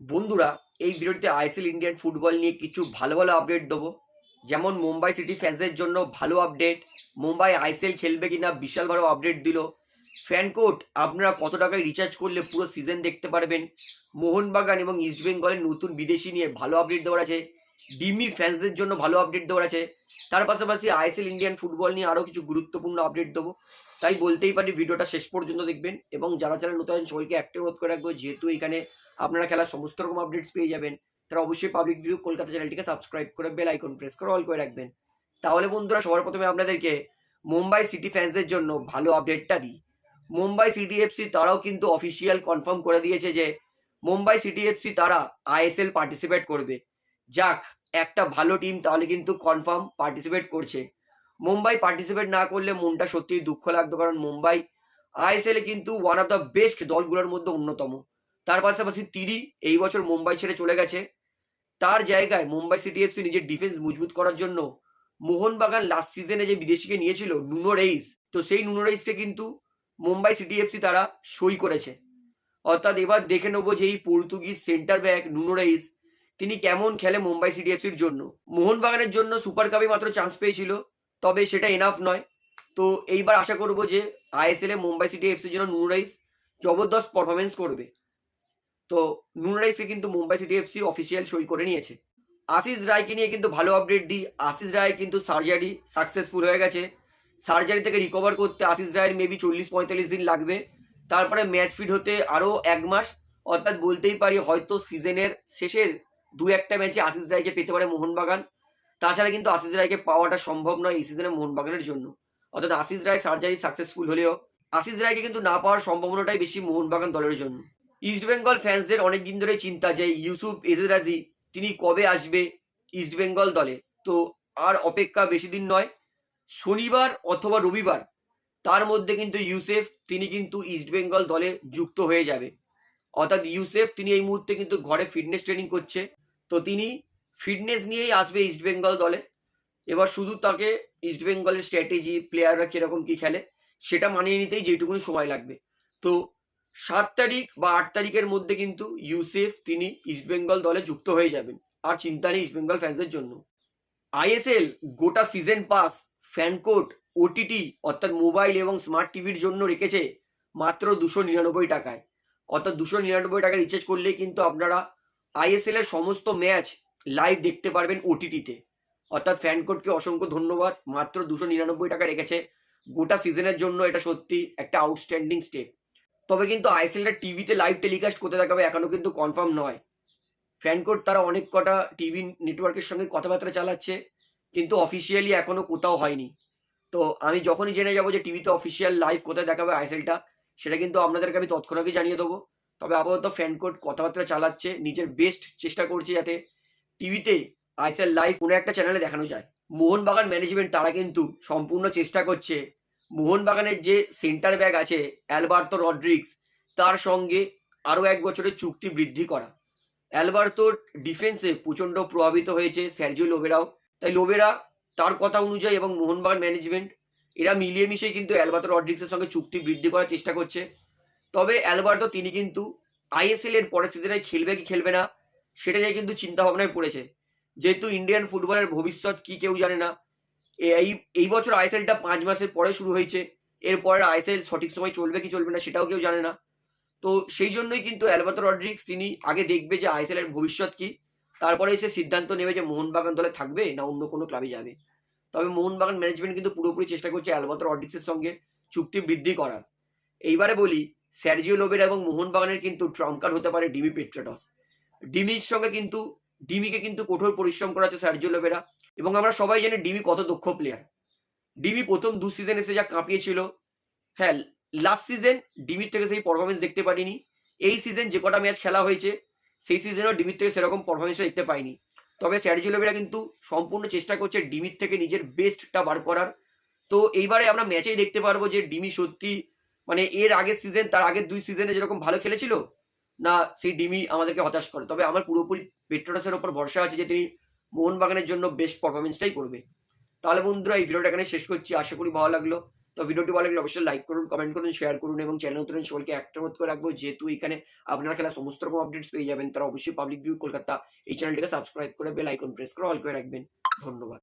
বন্ধুরা, এই ভিডিওটিতে আইএসএল ইন্ডিয়ান ফুটবল নিয়ে কিছু ভালো ভালো আপডেট দেবো। যেমন মুম্বাই সিটি ফ্যান্সদের জন্য ভালো আপডেট মুম্বাই আইএসএল খেলবে কিনা বিশাল ভালো আপডেট দিল। ফ্যান কোড আপনারা কত টাকায় রিচার্জ করলে পুরো সিজন দেখতে পারবেন। মোহনবাগান এবং ইস্টবেঙ্গলের নতুন বিদেশি নিয়ে ভালো আপডেট দেওয়ার আছে। ডিমি ফ্যান্সদের জন্য ভালো আপডেট দেওয়ার আছে। তার পাশাপাশি আইএসএল ইন্ডিয়ান ফুটবল নিয়ে আরও কিছু গুরুত্বপূর্ণ আপডেট দেবো। তাই বলতেই পারি, ভিডিওটা শেষ পর্যন্ত দেখবেন এবং যারা যারা নতুন সবাইকে একটা অনুরোধ করে রাখব, যেহেতু এখানে আপনারা খেলার সমস্ত রকম আপডেটস পেয়ে যাবেন। তারা অবশ্যই পাবলিক ভিউ কলকাতা চ্যানেলটিকে সাবস্ক্রাইব করে বেল আইকন প্রেস করে অল করে রাখবেন। তাহলে বন্ধুরা, সবার প্রথমে আপনাদেরকে মুম্বাই সিটি ফ্যান্সদের জন্য ভালো আপডেটটা দিই। মুম্বাই সিটি এফসি তারাও কিন্তু অফিসিয়াল কনফার্ম করে দিয়েছে যে মুম্বাই সিটি এফসি তারা আইএসএল পার্টিসিপেট করবে। যাক, একটা ভালো টিম তাহলে কিন্তু কনফার্ম পার্টিসিপেট করছে। মুম্বাই পার্টিসিপেট না করলে মনটা সত্যিই দুঃখ লাগতো, কারণ মুম্বাই আইএসএল কিন্তু ওয়ান অফ দ্য বেস্ট দলগুলোর মধ্যে অন্যতম। তার পাশাপাশি তিরি এই বছর মুম্বাই ছেড়ে চলে গেছে। তার জায়গায় মুম্বাই সিটি এফসি নিজের ডিফেন্স মজবুত করার জন্য মোহনবাগান লাস্ট সিজনে যে বিদেশিকে নিয়েছিল নুনো রেইস, তো সেই নুনো রেইসকে কিন্তু মুম্বাই সিটি এফসি তারা সই করেছে। অর্থাৎ এবার দেখে নেব যে এই Portuguese centre back Nuno Reis, তিনি কেমন খেলে মুম্বাই সিটি এফসির জন্য। মোহনবাগানের জন্য সুপার কাপে মাত্র চান্স পেয়েছিল, তবে সেটা এনাফ নয়। তো এইবার আশা করব যে আইএসএল এ মুম্বাই সিটি এফসির জন্য নুনো রাইস জবরদস্ত পারফরমেন্স করবে। তো নুন রাইসকে কিন্তু মুম্বাই সিটি এফসি অফিসিয়াল সই করে নিয়েছে। আশিস রায়কে নিয়ে কিন্তু ভালো আপডেট দিই আশিস রায় কিন্তু সার্জারি সাকসেসফুল হয়ে গেছে। সার্জারি থেকে রিকভার করতে আশিস রায়ের মেবি চল্লিশ পঁয়তাল্লিশ দিন লাগবে। তারপরে ম্যাচ ফিট হতে আরও এক মাস। অর্থাৎ বলতেই পারি হয়তো সিজনের শেষের দু একটা ম্যাচে আশিস রায়কে পেতে পারে মোহনবাগান। তাছাড়া কিন্তু আশিস রায়কে পাওয়াটা সম্ভব নয় এই সিজনে মোহনবাগানের জন্য। অর্থাৎ আশিস রায় সার্জারি সাকসেসফুল হলেও আশিস রায়কে কিন্তু না পাওয়ার সম্ভাবনাটাই বেশি মোহনবাগান দলের জন্য। ইস্টবেঙ্গল ফ্যান্সদের অনেক দিন ধরে চিন্তা যে ইউসুফ এজরাজি তিনি কবে আসবে ইস্টবেঙ্গল দলে? তো আর অপেক্ষা বেশি দিন নয়, শনিবার অথবা রবিবার তার মধ্যে কিন্তু ইউসেফ তিনি কিন্তু ইস্টবেঙ্গল দলে যুক্ত হয়ে যাবে। অর্থাৎ ইউসেফ তিনি এই মুহূর্তে কিন্তু ঘরে ফিটনেস ট্রেনিং করছে। তো তিনি ফিটনেস নিয়েই আসবে ইস্টবেঙ্গল দলে। এবার শুধু তাকে ইস্টবেঙ্গলের স্ট্র্যাটেজি প্লেয়াররা কীরকম কী খেলে, সেটা মানিয়ে নিতেই যেটুকুনি সময় লাগবে। তো সাত তারিখ বা আট তারিখের মধ্যে কিন্তু ইউসেফ তিনি ইস্টবেঙ্গল দলে যুক্ত হয়ে যাবেন। আর চিন্তা নেই ইস্টবেঙ্গল ফ্যান্সের জন্য। আইএসএল গোটা সিজন পাস ফ্যানকোট ওটিটি অর্থাৎ মোবাইল এবং স্মার্ট টিভির জন্য রেখেছে মাত্র দুশো নিরানব্বই টাকায়। অর্থাৎ দুশো নিরানব্বই টাকা রিচার্জ করলেই কিন্তু আপনারা আইএসএল এর সমস্ত ম্যাচ লাইভ দেখতে পারবেন ওটিটিতে অর্থাৎ ফ্যানকোটকে অসংখ্য ধন্যবাদ, মাত্র দুশো নিরানব্বই টাকা রেখেছে। গোটা সিজনের জন্য এটা সত্যি একটা আউটস্ট্যান্ডিং স্টেপ তবে কিন্তু আইএসএলটা টিভিতে লাইভ টেলিকাস্ট করতে দেখাবে এখনও কিন্তু কনফার্ম নয়। ফ্যানকোড তারা অনেক কটা টিভি নেটওয়ার্কের সঙ্গে কথাবার্তা চালাচ্ছে, কিন্তু অফিসিয়ালি এখনও কোথাও হয়নি। তো আমি যখনই জেনে যাব যে টিভিতে অফিসিয়াল লাইভ কোথায় দেখাবে আইএসএলটা, সেটা কিন্তু আপনাদেরকে আমি তৎক্ষণাৎই জানিয়ে দেবো। তবে আপাতত ফ্যানকোড কথাবার্তা চালাচ্ছে, নিজের বেস্ট চেষ্টা করছে যাতে টিভিতে আইএসএল লাইভ কোনো একটা চ্যানেলে দেখানো যায়। মোহনবাগান ম্যানেজমেন্ট তারা কিন্তু সম্পূর্ণ চেষ্টা করছে মোহনবাগানের যে সেন্টার ব্যাগ আছে, অ্যালবার্তো রড্রিক্স তার সঙ্গে আরও এক বছরের চুক্তি বৃদ্ধি করা। অ্যালবার্তোর ডিফেন্সে প্রচণ্ড প্রভাবিত হয়েছে স্যারজিও লোবেরাও তাই লোবেরা তার কথা অনুযায়ী এবং মোহনবাগান ম্যানেজমেন্ট এরা মিলিয়ে মিশিয়ে কিন্তু অ্যালবার্তো রড্রিক্সের সঙ্গে চুক্তি বৃদ্ধি করার চেষ্টা করছে। তবে অ্যালবার্তো তিনি কিন্তু আইএসএল এর পরের সিজনে খেলবে কি খেলবে না, সেটা নিয়ে কিন্তু চিন্তা ভাবনায় পড়েছে। যেহেতু ইন্ডিয়ান ফুটবলের ভবিষ্যৎ কি কেউ জানে না এই এই বছর আইএসএলটা পাঁচ মাসের পরে শুরু হয়েছে। এরপরে আইএসএল সঠিক সময় চলবে কি চলবে না সেটাও কেউ জানে না। তো সেই জন্যই কিন্তু অ্যালবার্তো রড্রিক্স তিনি আগে দেখবে যে আইএসএল এর ভবিষ্যৎ কি। তারপরে এসে সিদ্ধান্ত নেবে যে মোহনবাগান দলে থাকবে না অন্য কোনো ক্লাবে যাবে। তবে মোহনবাগান ম্যানেজমেন্ট কিন্তু পুরোপুরি চেষ্টা করছে অ্যালবার্তো রড্রিক্সের সঙ্গে চুক্তি বৃদ্ধি করার। এইবারে বলি স্যারজিও লোবের এবং মোহনবাগানের কিন্তু ট্রাম্পকার হতে পারে ডিমি পেট্রাটস ডিমির সঙ্গে কিন্তু ডিমিকে কিন্তু কঠোর পরিশ্রম করাচ্ছে সার্জিও লোবেরা এবং আমরা সবাই জানি ডিমি কত দক্ষ প্লেয়ার ডিমি প্রথম দু সিজন এসে যা কাঁপিয়েছিল হ্যাঁ লাস্ট সিজন ডিমির থেকে সেই পারফরমেন্স দেখতে পারিনি। এই সিজন যে কটা ম্যাচ খেলা হয়েছে, সেই সিজনেও ডিমির থেকে সেরকম পারফরমেন্স দেখতে পাইনি। তবে স্যারজিও লোবেরা কিন্তু সম্পূর্ণ চেষ্টা করছে ডিমির থেকে নিজের বেস্টটা বার করার। তো এইবারে আমরা ম্যাচেই দেখতে পারব যে ডিমি সত্যি মানে এর আগের সিজন তার আগের দুই সিজনে যেরকম ভালো খেলেছিল না, সেই ডিমি আমাদেরকে হতাশ করে। তবে আমার পুরোপুরি পেট্রোটাসের ওপর ভরসা আছে যে তিনি মোহনবাগানের জন্য বেস্ট পারফরমেন্সটাই করবে। তাহলে বন্ধুরা, এই ভিডিওটা এখানে শেষ করছি। আশা করি ভালো লাগল। তো ভিডিওটি ভালো লাগলে অবশ্যই লাইক করুন কমেন্ট করুন শেয়ার করুন এবং চ্যানেল নতুন সকলকে একটা মত করে রাখব, যেহেতু এখানে আপনারা খেলা সমস্ত রকম আপডেটস পেয়ে যাবেন, তারা অবশ্যই পাবলিক ভিউ কলকাতা এই চ্যানেলটিকে সাবস্ক্রাইব করে বেল আইকন প্রেস করে অল করে রাখবেন। ধন্যবাদ।